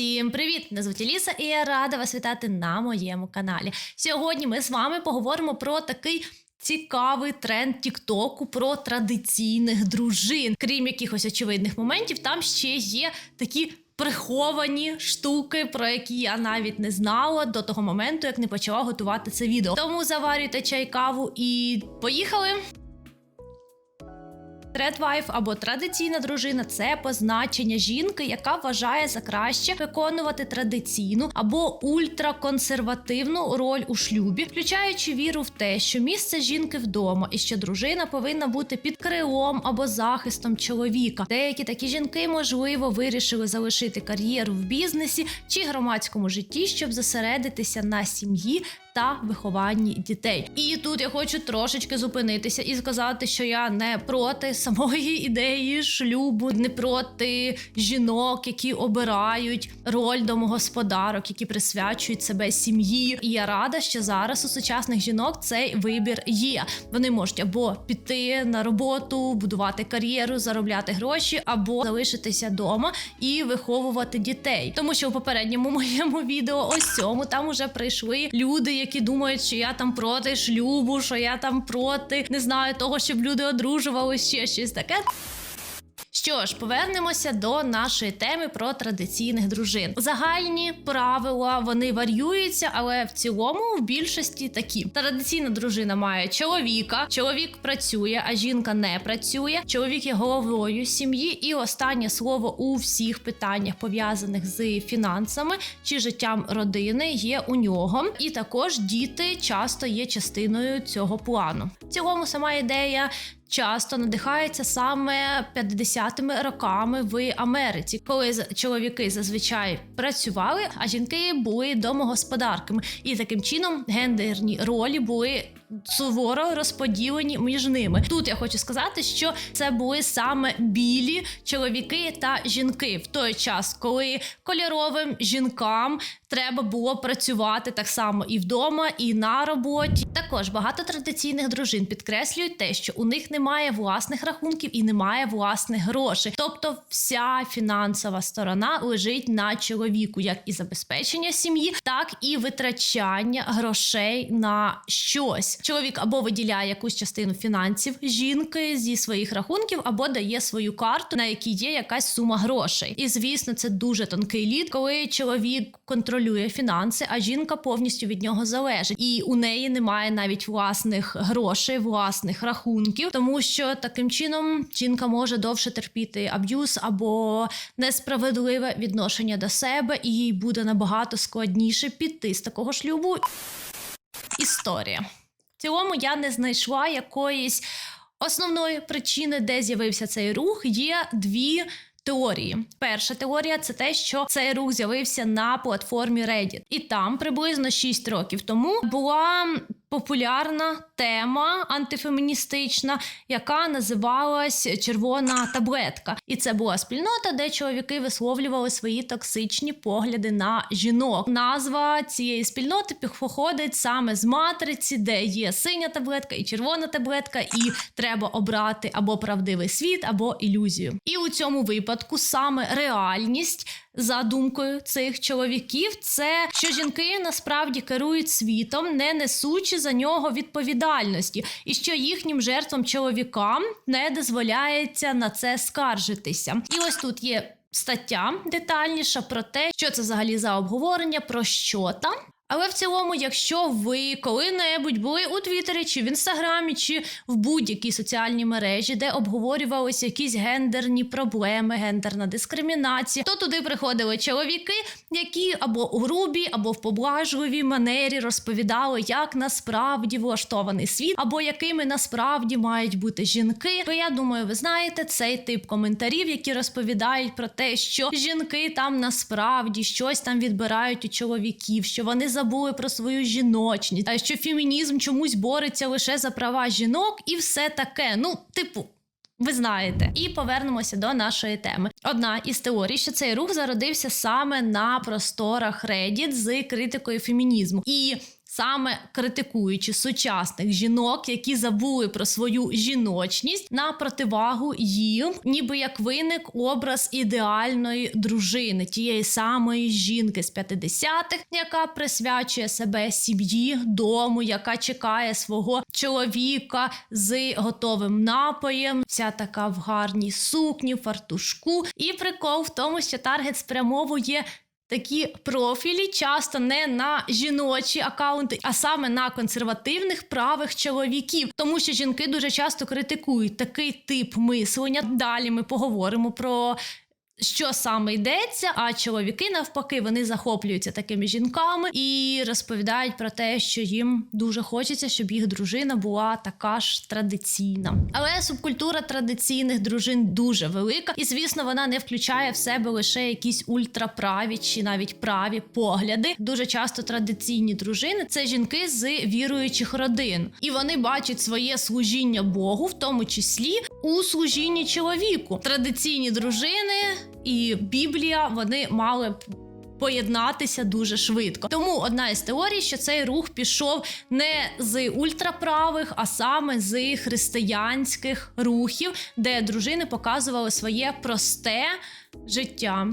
Всім привіт! Мене звуть Ліса, і я рада вас вітати на моєму каналі. Сьогодні ми з вами поговоримо про такий. Цікавий тренд Тіктоку про традиційних дружин. Крім якихось очевидних моментів, там ще є такі приховані штуки, про які я навіть не знала до того моменту, як не почала готувати це відео. Тому заварюйте чай, каву і поїхали. Тредвайф або традиційна дружина це позначення жінки, яка вважає за краще виконувати традиційну або ультраконсервативну роль у шлюбі, включаючи віру в те, що місце жінки вдома і що дружина повинна бути під крилом або захистом чоловіка. Деякі такі жінки, можливо, вирішили залишити кар'єру в бізнесі чи громадському житті, щоб зосередитися на сім'ї та вихованні дітей. І тут я хочу трошечки зупинитися і сказати, що я не проти самої ідеї шлюбу, не проти жінок, які обирають роль домогосподарок, які присвячують себе сім'ї. І я рада, що зараз у сучасних жінок цей вибір є. Вони можуть або піти на роботу, будувати кар'єру, заробляти гроші, або залишитися вдома і виховувати дітей. Тому що у попередньому моєму відео, ось цьому, там уже прийшли люди, які думають, що я там проти шлюбу, що я там проти не знаю того, щоб люди одружувалися, ще щось таке. Що ж, повернемося до нашої теми про традиційних дружин. Загальні правила вони варіюються, але в цілому в більшості такі: традиційна дружина має чоловіка, чоловік працює, а жінка не працює. Чоловік є головою сім'ї, і останнє слово у всіх питаннях пов'язаних з фінансами чи життям родини є у нього. І також діти часто є частиною цього плану. В цілому сама ідея часто надихається саме 50-ми роками в Америці, коли чоловіки зазвичай працювали, а жінки були домогосподарками, і таким чином гендерні ролі були. Суворо розподілені між ними. Тут я хочу сказати, що це були саме білі чоловіки та жінки в той час, коли кольоровим жінкам треба було працювати так само і вдома, і на роботі. Також багато традиційних дружин підкреслюють те, що у них немає власних рахунків і немає власних грошей. Тобто, вся фінансова сторона лежить на чоловіку, як і забезпечення сім'ї, так і витрачання грошей на щось. Чоловік або виділяє якусь частину фінансів жінки зі своїх рахунків, або дає свою карту, на якій є якась сума грошей. І звісно, це дуже тонкий лід, коли чоловік контролює фінанси, а жінка повністю від нього залежить, і у неї немає навіть власних грошей, власних рахунків, тому що таким чином жінка може довше терпіти аб'юз або несправедливе відношення до себе, і їй буде набагато складніше піти з такого шлюбу. Історія. Цілому я не знайшла якоїсь основної причини, де з'явився цей рух. Є дві. Теорії. Перша теорія це те, що цей рух з'явився на платформі Reddit. І там приблизно 6 років тому була популярна тема антифеміністична, яка називалась Червона таблетка. І це була спільнота, де чоловіки висловлювали свої токсичні погляди на жінок. Назва цієї спільноти походить саме з матриці, де є синя таблетка і червона таблетка, і треба обрати або правдивий світ, або ілюзію. І у цьому випадку саме реальність. За думкою цих чоловіків, це що жінки насправді керують світом, не несучи за нього відповідальності, і що їхнім жертвам чоловікам не дозволяється на це скаржитися. І ось тут є стаття детальніша про те, що це взагалі за обговорення, про що там. Але в цілому, якщо ви коли-небудь були у Твіттері, чи в Інстаграмі, чи в будь-якій соціальній мережі, де обговорювалися якісь гендерні проблеми, гендерна дискримінація, то туди приходили чоловіки, які або у грубій, або в поблажливій манері розповідали, як насправді влаштований світ, або якими насправді мають бути жінки. То я думаю, ви знаєте цей тип коментарів, які розповідають про те, що жінки там насправді щось там відбирають у чоловіків, що вони забули про свою жіночність, що фемінізм чомусь бореться лише за права жінок, і все таке. Ну, типу. Ви знаєте, і повернемося до нашої теми. Одна із теорій, що цей рух зародився саме на просторах Reddit з критикою фемінізму. І Саме критикуючи сучасних жінок, які забули про свою жіночність на противагу їм, ніби як виник образ ідеальної дружини, тієї самої жінки з 50-х, яка присвячує себе сім'ї, дому, яка чекає свого чоловіка з готовим напоєм, вся така в гарній сукні, фартушку. І прикол в тому, що таргет спрямовує. Такі профілі часто не на жіночі акаунти, а саме на консервативних правих чоловіків, тому що жінки дуже часто критикують такий тип мислення. Далі ми поговоримо про. Що саме йдеться, а чоловіки навпаки вони захоплюються такими жінками і розповідають про те, що їм дуже хочеться, щоб їх дружина була така ж традиційна. Але субкультура традиційних дружин дуже велика, і звісно, вона не включає в себе лише якісь ультраправі чи навіть праві погляди. Дуже часто традиційні дружини це жінки з віруючих родин, і вони бачать своє служіння Богу, в тому числі у служінні чоловіку. Традиційні дружини і Біблія вони мали б. Поєднатися дуже швидко. Тому одна із теорій, що цей рух пішов не з ультраправих, а саме з християнських рухів, де дружини показували своє просте життя.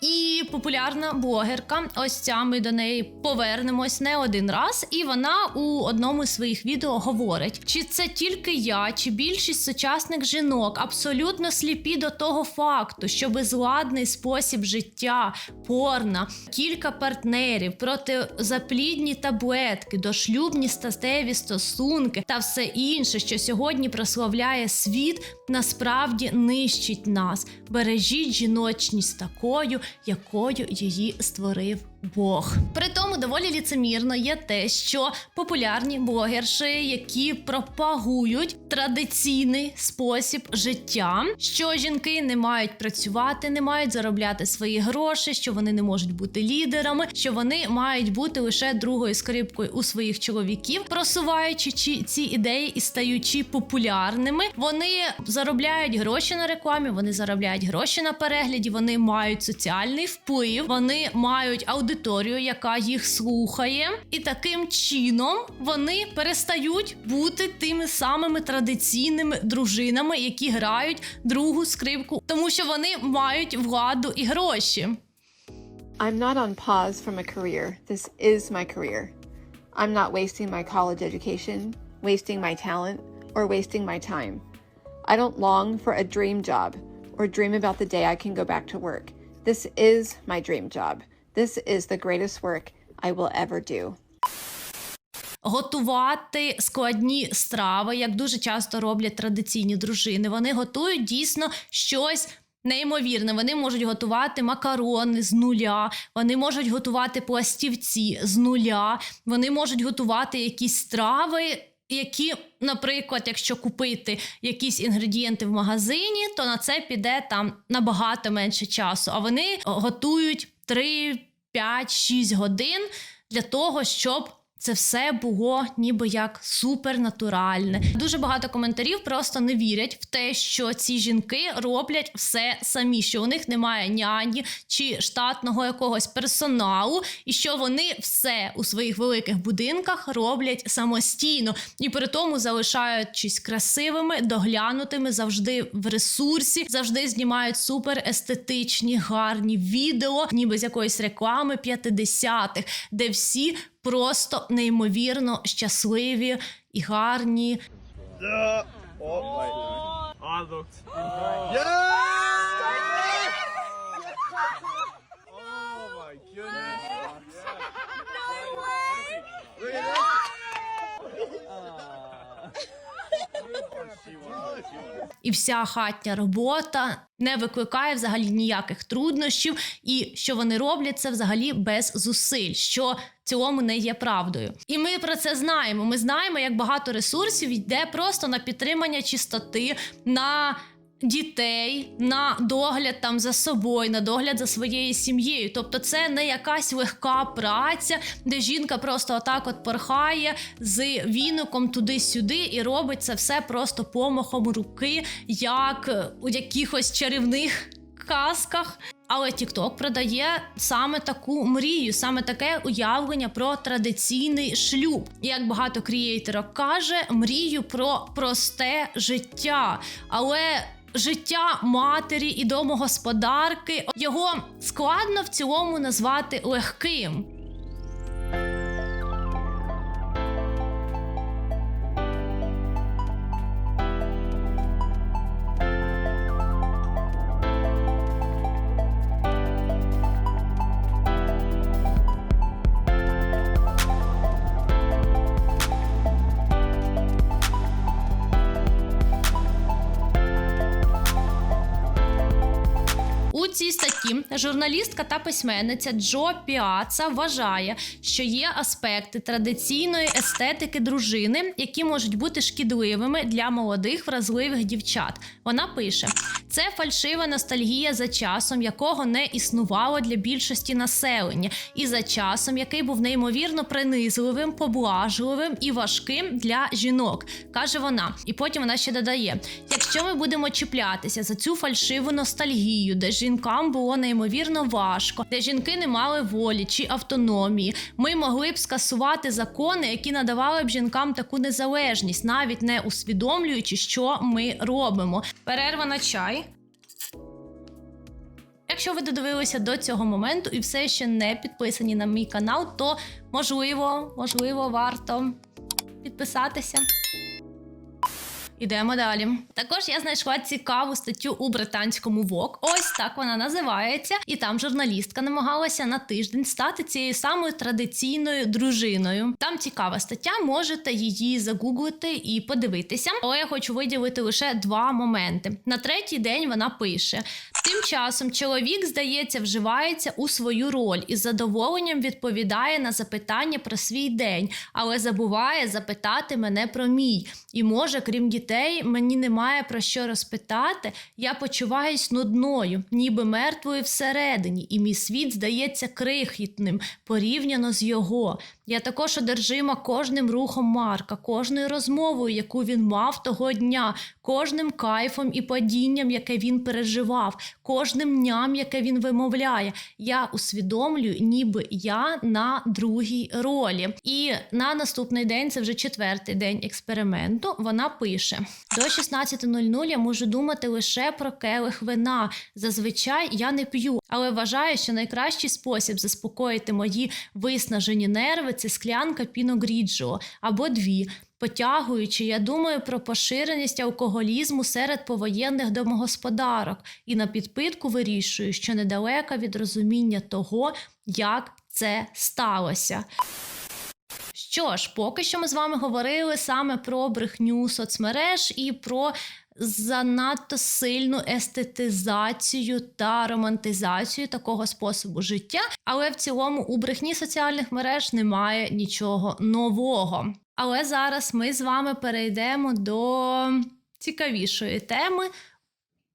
І популярна блогерка, ось ця ми до неї повернемось не один раз. І вона у одному з своїх відео говорить: чи це тільки я, чи більшість сучасних жінок абсолютно сліпі до того факту, що безладний спосіб життя, порна, кілька партнерів, протизаплідні таблетки, дошлюбні статеві стосунки та все інше, що сьогодні прославляє світ, насправді нищить нас. Бережіть жіночність такою, якою її створив Бог. При тому доволі ліцемірно є те, що популярні блогерші, які пропагують традиційний спосіб життя, що жінки не мають працювати, не мають заробляти свої гроші, що вони не можуть бути лідерами, що вони мають бути лише другою скрипкою у своїх чоловіків, просуваючи ці ідеї і стаючи популярними. Вони заробляють гроші на рекламі, вони заробляють гроші на перегляді, вони мають соціальний вплив, вони мають аудиторію, яка їх слухає, і таким чином вони перестають бути тими самими традиційними дружинами, які грають другу скрипку, тому що вони мають владу і гроші. I'm not on pause from a career. This is my career. I'm not wasting my college education, wasting my talent, or wasting my time. I don't long for a dream job or dream about the day I can go back to work. This is my dream job. This is the greatest work I will ever do. готувати складні страви, як дуже часто роблять традиційні дружини. Вони готують дійсно щось. Неймовірне, вони можуть готувати макарони з нуля, вони можуть готувати пластівці з нуля, вони можуть готувати якісь страви, які, наприклад, якщо купити якісь інгредієнти в магазині, то на це піде там набагато менше часу. А вони готують 3, 5, 6 годин для того, щоб це все було ніби як супернатуральне. Дуже багато коментарів просто не вірять в те, що ці жінки роблять все самі, що у них немає няні чи штатного якогось персоналу, і що вони все у своїх великих будинках роблять самостійно і при тому залишаючись красивими, доглянутими, завжди в ресурсі, завжди знімають супер естетичні, гарні відео, ніби з якоїсь реклами 50-х, де всі просто неймовірно щасливі і гарні. Yeah. Oh, wait. I і вся хатня робота не викликає взагалі ніяких труднощів, і що вони роблять це взагалі без зусиль, що цілому не є правдою. І ми про це знаємо. Ми знаємо, як багато ресурсів йде просто на підтримання чистоти, на дітей, на догляд там за собою, на догляд за своєю сім'єю. Тобто, це не якась легка праця, де жінка просто отак от порхає з віником туди-сюди і робить це все просто помахом руки, як у якихось чарівних казках. Але TikTok продає саме таку мрію, саме таке уявлення про традиційний шлюб. Як багато крієйтерок каже, мрію про просте життя. Але життя матері і домогосподарки його складно в цілому назвати легким. Журналістка та письменниця Джо Піаца вважає, що є аспекти традиційної естетики дружини, які можуть бути шкідливими для молодих вразливих дівчат. Вона пише: це фальшива ностальгія за часом, якого не існувало для більшості населення, і за часом, який був неймовірно принизливим, поблажливим і важким для жінок, каже вона. І потім вона ще додає: якщо ми будемо чіплятися за цю фальшиву ностальгію, де жінкам було неймовірно важко, де жінки не мали волі чи автономії, ми могли б скасувати закони, які надавали б жінкам таку незалежність, навіть не усвідомлюючи, що ми робимо. Перерва на чай. Якщо ви додивилися до цього моменту і все ще не підписані на мій канал, то можливо, можливо, варто підписатися. Ідемо далі. Також я знайшла цікаву статтю у британському Vogue. Ось так вона називається. І там журналістка намагалася на тиждень стати цією самою традиційною дружиною. Там цікава стаття, можете її загуглити і подивитися. Але я хочу виділити лише два моменти. На третій день вона пише: тим часом чоловік, здається, вживається у свою роль і з задоволенням відповідає на запитання про свій день, але забуває запитати мене про мій. І може, крім дітей, мені немає про що розпитати. Я почуваюсь нудною, ніби мертвою всередині, і мій світ здається крихітним порівняно з його. Я також одержима кожним рухом Марка, кожною розмовою, яку він мав того дня, кожним кайфом і падінням, яке він переживав, кожним дням, яке він вимовляє. Я усвідомлюю, ніби я на другій ролі. І на наступний день, це вже четвертий день експерименту. Вона пише: до 16.00 я можу думати лише про келих вина. Зазвичай я не п'ю, але вважаю, що найкращий спосіб заспокоїти мої виснажені нерви це склянка піногріджо або дві. Потягуючи, я думаю про поширеність алкоголізму серед повоєнних домогосподарок і на підпитку вирішую, що недалека від розуміння того, як це сталося. Що ж, поки що ми з вами говорили саме про брехню соцмереж і про занадто сильну естетизацію та романтизацію такого способу життя. Але в цілому у брехні соціальних мереж немає нічого нового. Але зараз ми з вами перейдемо до цікавішої теми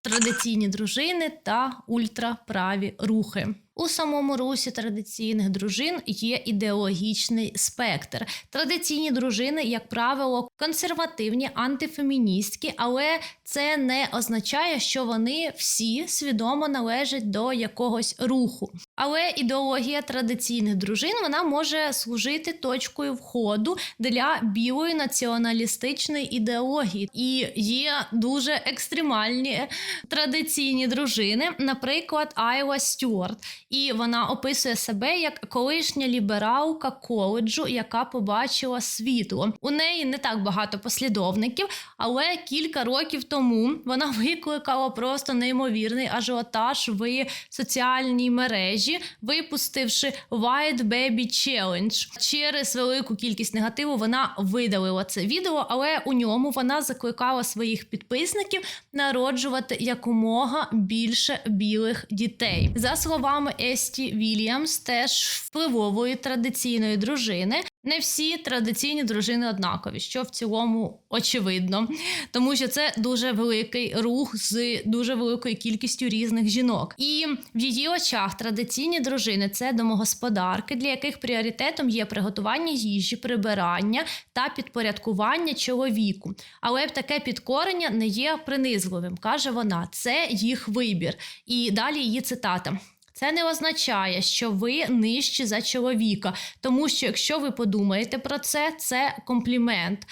традиційні дружини та ультраправі рухи. У самому русі традиційних дружин є ідеологічний спектр. Традиційні дружини, як правило, консервативні, антифеміністські, але це не означає, що вони всі свідомо належать до якогось руху. Але ідеологія традиційних дружин вона може служити точкою входу для білої націоналістичної ідеології. І є дуже екстремальні традиційні дружини, наприклад, Айла Стюарт. І вона описує себе як колишня лібералка коледжу, яка побачила світло. У неї не так багато послідовників, але кілька років тому вона викликала просто неймовірний ажіотаж в соціальній мережі, випустивши White Baby Challenge. Через велику кількість негативу вона видалила це відео, але у ньому вона закликала своїх підписників народжувати якомога більше білих дітей. За словами Есті Вільямс, теж впливової традиційної дружини, Не всі традиційні дружини однакові, що в цілому очевидно, тому що це дуже великий рух з дуже великою кількістю різних жінок. І в її очах традиційні дружини це домогосподарки, для яких пріоритетом є приготування їжі, прибирання та підпорядкування чоловіку. Але таке підкорення не є принизливим, каже вона. Це їх вибір. І далі її цитата. Це не означає, що ви нижчі за чоловіка, тому що якщо ви подумаєте про це, це комплімент.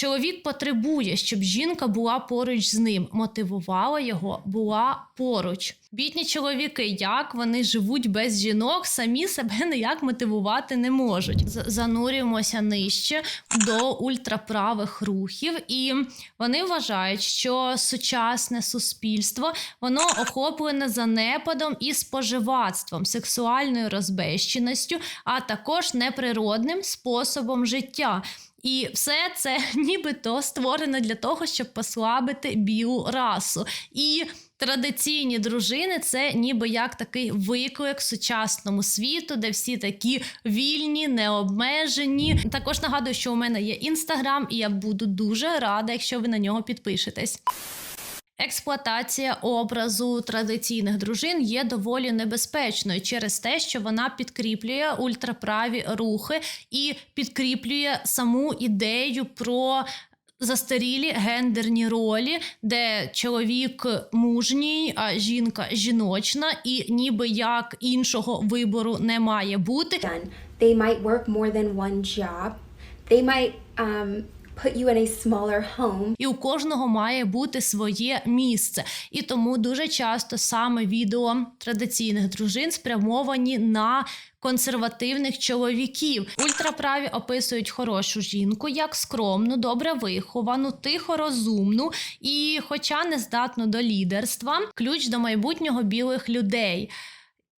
Чоловік потребує, щоб жінка була поруч з ним, мотивувала його, була поруч. Бідні чоловіки, як вони живуть без жінок, самі себе ніяк мотивувати не можуть. Занурюємося нижче до ультраправих рухів, і вони вважають, що сучасне суспільство воно охоплене занепадом і споживацтвом, сексуальною розбещеністю, а також неприродним способом життя. І все це нібито створено для того, щоб послабити білу расу. І традиційні дружини це ніби як такий виклик сучасному світу, де всі такі вільні, необмежені. Також нагадую, що у мене є інстаграм, і я буду дуже рада, якщо ви на нього підпишетесь. Експлуатація образу традиційних дружин є доволі небезпечною через те, що вона підкріплює ультраправі рухи і підкріплює саму ідею про. Застарілі гендерні ролі, де чоловік мужній, а жінка жіночна, і ніби як іншого вибору не має бути. They might work more than one job. They might um, put you in a smaller home. і у кожного має бути своє місце. І тому дуже часто саме відео традиційних дружин спрямовані на консервативних чоловіків. Ультраправі описують хорошу жінку як скромну, добре виховану, тихо розумну і, хоча не здатну до лідерства, ключ до майбутнього білих людей.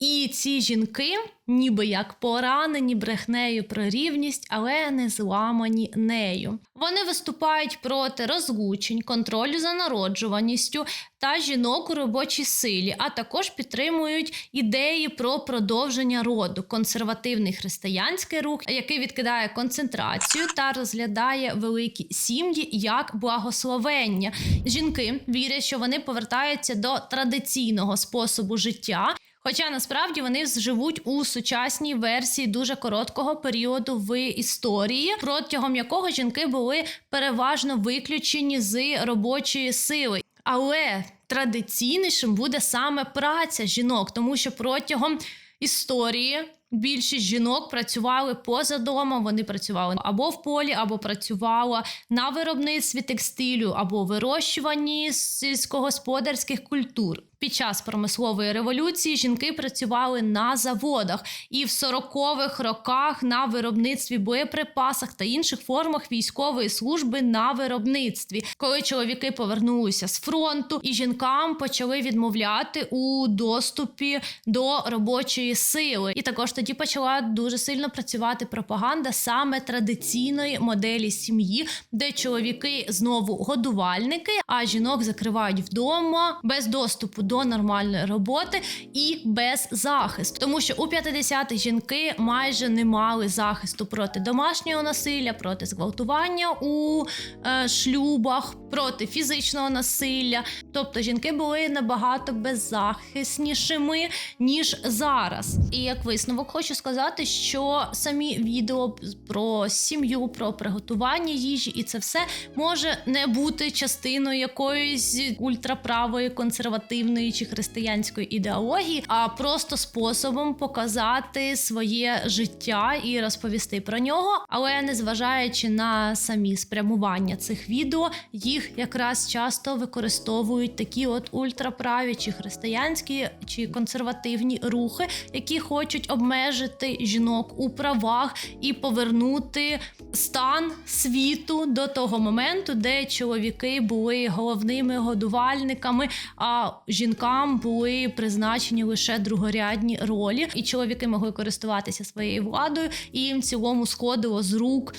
І ці жінки, ніби як поранені брехнею про рівність, але не зламані нею. Вони виступають проти розлучень, контролю за народжуваністю та жінок у робочій силі, а також підтримують ідеї про продовження роду, консервативний християнський рух, який відкидає концентрацію та розглядає великі сім'ї як благословення. Жінки вірять, що вони повертаються до традиційного способу життя. Хоча насправді вони живуть у сучасній версії дуже короткого періоду в історії, протягом якого жінки були переважно виключені з робочої сили. Але традиційнішим буде саме праця жінок, тому що протягом історії більшість жінок працювали поза домом. Вони працювали або в полі, або працювала на виробництві текстилю, або вирощуванні сільськогосподарських культур. Під час промислової революції жінки працювали на заводах і в 40-х роках на виробництві боєприпасах та інших формах військової служби на виробництві. Коли чоловіки повернулися з фронту, і жінкам почали відмовляти у доступі до робочої сили. І також тоді почала дуже сильно працювати пропаганда саме традиційної моделі сім'ї, де чоловіки знову годувальники, а жінок закривають вдома без доступу до нормальної роботи і без захисту. Тому що у 50-х жінки майже не мали захисту проти домашнього насилля, проти зґвалтування у е, шлюбах, проти фізичного насилля. Тобто жінки були набагато беззахиснішими ніж зараз. І як висновок хочу сказати, що самі відео про сім'ю, про приготування їжі, і це все може не бути частиною якоїсь ультраправої консервативної чи християнської ідеології, а просто способом показати своє життя і розповісти про нього. Але незважаючи на самі спрямування цих відео, їх якраз часто використовують такі от ультраправі чи християнські чи консервативні рухи, які хочуть обмежити жінок у правах і повернути стан світу до того моменту, де чоловіки були головними годувальниками, а жінкам були призначені лише другорядні ролі, і чоловіки могли користуватися своєю владою, і їм цілому сходило з рук.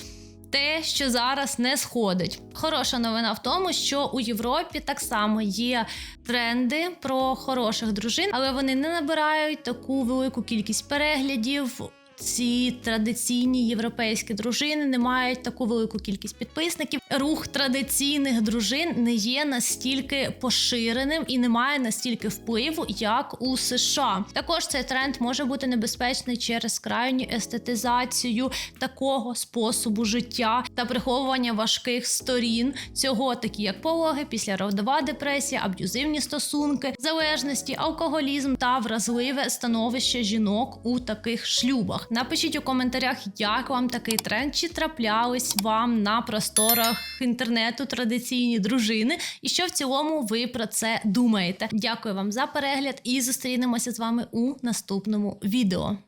Те, що зараз не сходить. Хороша новина в тому, що у Європі так само є тренди про хороших дружин, але вони не набирають таку велику кількість переглядів. Ці традиційні європейські дружини не мають таку велику кількість підписників. Рух традиційних дружин не є настільки поширеним і не має настільки впливу, як у США. Також цей тренд може бути небезпечний через крайню естетизацію такого способу життя та приховування важких сторін цього, такі як пологи, післяродова депресія, аб'юзивні стосунки, залежності, алкоголізм та вразливе становище жінок у таких шлюбах. Напишіть у коментарях, як вам такий тренд, чи траплялись вам на просторах інтернету традиційні дружини, і що в цілому ви про це думаєте. Дякую вам за перегляд і зустрінемося з вами у наступному відео.